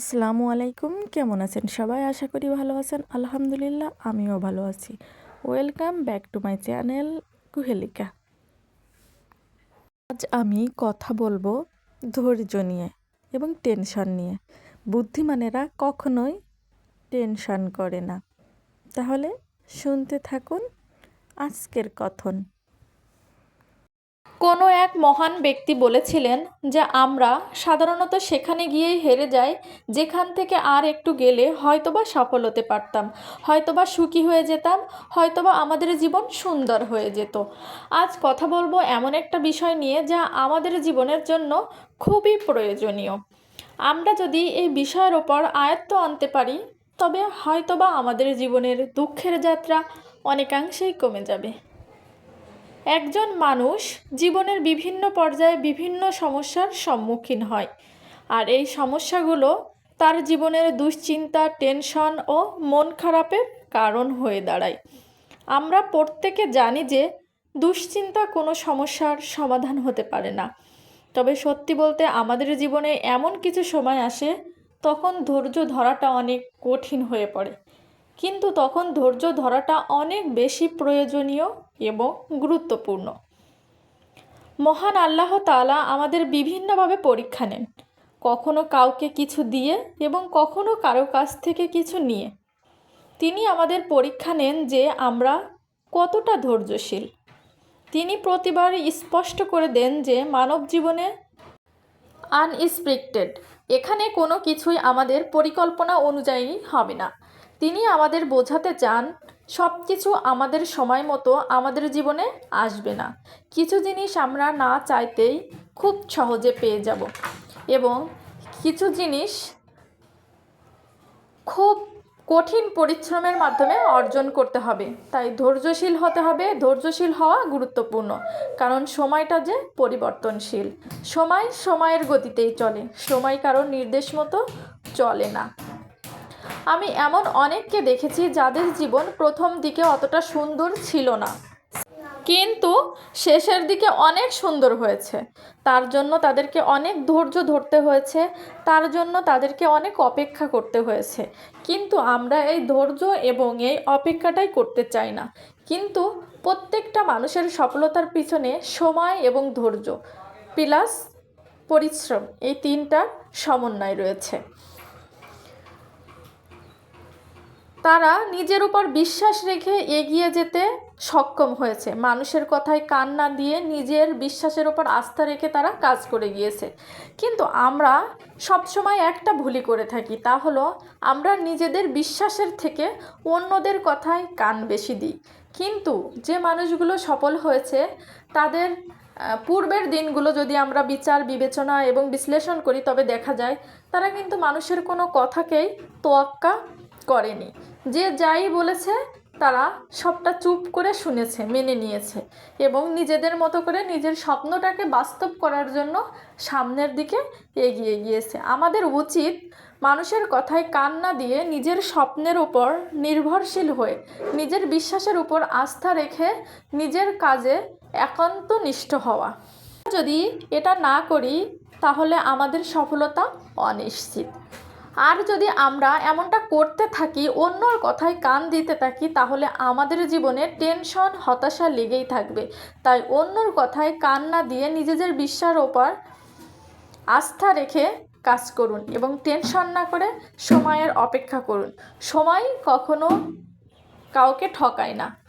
আসসালামু আলাইকুম। কেমন আছেন সবাই? আশা করি ভালো আছেন। আলহামদুলিল্লাহ, আমিও ভালো আছি। Welcome back to my channel Kuhelika আজ আমি কথা বলব ধৈর্য নিয়ে এবং টেনশন নিয়ে। বুদ্ধিমানেরা কখনোই টেনশন করে না। তাহলে শুনতে থাকুন আজকের কথন। কোনো এক মহান ব্যক্তি বলেছিলেন যে, আমরা সাধারণত সেখানে গিয়েই হেরে যাই। যেখান থেকে আর একটু গেলে হয়তোবা সফল হতে পারতাম, হয়তোবা সুখী হয়ে যেতাম, হয়তোবা আমাদের জীবন সুন্দর হয়ে যেত। আজ কথা বলব এমন একটা বিষয় নিয়ে যা আমাদের জীবনের জন্য খুবই প্রয়োজনীয়। আমরা যদি এই বিষয়ের ওপর আয়ত্ত আনতে পারি, তবে হয়তোবা আমাদের জীবনের দুঃখের যাত্রা অনেকাংশেই কমে যাবে। একজন মানুষ জীবনের বিভিন্ন পর্যায়ে বিভিন্ন সমস্যার সম্মুখীন হয়। আর এই সমস্যাগুলো তার জীবনের দুশ্চিন্তা, টেনশন ও মন খারাপের কারণ হয়ে দাঁড়ায়। আমরা প্রত্যেকে জানি যে দুশ্চিন্তা কোনো সমস্যার সমাধান হতে পারে না। তবে সত্যি বলতে আমাদের জীবনে এমন কিছু সময় আসে, তখন ধৈর্য ধরাটা অনেক কঠিন হয়ে পড়ে। কিন্তু তখন ধৈর্য ধরাটা অনেক বেশি প্রয়োজনীয় এবং গুরুত্বপূর্ণ। মহান আল্লাহ তাআলা আমাদের বিভিন্নভাবে পরীক্ষা নেন। কখনো কাউকে কিছু দিয়ে এবং কখনো কারও কাছ থেকে কিছু নিয়ে। তিনি আমাদের পরীক্ষা নেন যে আমরা কতটা ধৈর্যশীল। তিনি প্রতিবার স্পষ্ট করে দেন যে মানব জীবনে আনএক্সপেক্টেড এখানে কোনো কিছুই আমাদের পরিকল্পনা অনুযায়ী হবে না। তিনি আমাদের বোঝাতে চান সব কিছু আমাদের সময় মতো আমাদের জীবনে আসবে না। কিছু জিনিস আমরা না চাইতেই খুব সহজে পেয়ে যাব এবং কিছু জিনিস খুব কঠিন পরিশ্রমের মাধ্যমে অর্জন করতে হবে। তাই ধৈর্যশীল হতে হবে। ধৈর্যশীল হওয়া গুরুত্বপূর্ণ। কারণ সময়টা যে পরিবর্তনশীল। সময় সময়ের গতিতেই চলে। সময় কারোর নির্দেশ মতো চলে না। আমি এমন অনেককে দেখেছি যাদের জীবন প্রথম দিকে অতটা সুন্দর ছিল না। কিন্তু শেষের দিকে অনেক সুন্দর হয়েছে। তার জন্য তাদেরকে অনেক ধৈর্য ধরতে হয়েছে, তার জন্য তাদেরকে অনেক অপেক্ষা করতে হয়েছে। কিন্তু আমরা এই ধৈর্য এবং এই অপেক্ষাটাই করতে চাই না। কিন্তু প্রত্যেকটা মানুষের সফলতার পিছনে সময় এবং ধৈর্য, প্লাস পরিশ্রম, এই তিনটার সমন্বয় রয়েছে। তারা নিজের উপর বিশ্বাস রেখে এগিয়ে যেতে সক্ষম হয়েছে। মানুষের কথায় কান না দিয়ে নিজের বিশ্বাসের ওপর আস্থা রেখে তারা কাজ করে গিয়েছে। কিন্তু আমরা সবসময় একটা ভুলই করে থাকি, তা হলো আমরা নিজেদের বিশ্বাসের থেকে অন্যদের কথায় কান বেশি দিই। কিন্তু যে মানুষগুলো সফল হয়েছে, তাদের পূর্বের দিনগুলো যদি আমরা বিচার, বিবেচনা এবং বিশ্লেষণ করি, তবে দেখা যায় তারা কিন্তু মানুষের কোনো কথাকেই তোয়াক্কা করেনি। যে যাই বলেছে, তারা সবটা চুপ করে শুনেছে, মেনে নিয়েছে এবং নিজেদের মতো করে নিজের স্বপ্নটাকে বাস্তব করার জন্য সামনের দিকে এগিয়ে গিয়েছে। আমাদের উচিত মানুষের কথায় কান না দিয়ে নিজের স্বপ্নের উপর নির্ভরশীল হয়ে, নিজের বিশ্বাসের উপর আস্থা রেখে নিজের কাজে একান্ত নিষ্ঠ হওয়া। যদি এটা না করি, তাহলে আমাদের সফলতা অনিশ্চিত। আর যদি আমরা এমনটা করতে থাকি, অন্যর কথায় কান দিতে থাকি, তাহলে আমাদের জীবনে টেনশন, হতাশা লেগেই থাকবে। তাই অন্যর কথায় কান না দিয়ে নিজেদের বিশ্বাসের ওপর আস্থা রেখে কাজ করুন এবং টেনশন না করে সময়ের অপেক্ষা করুন। সময় কখনো কাউকে ঠকায় না।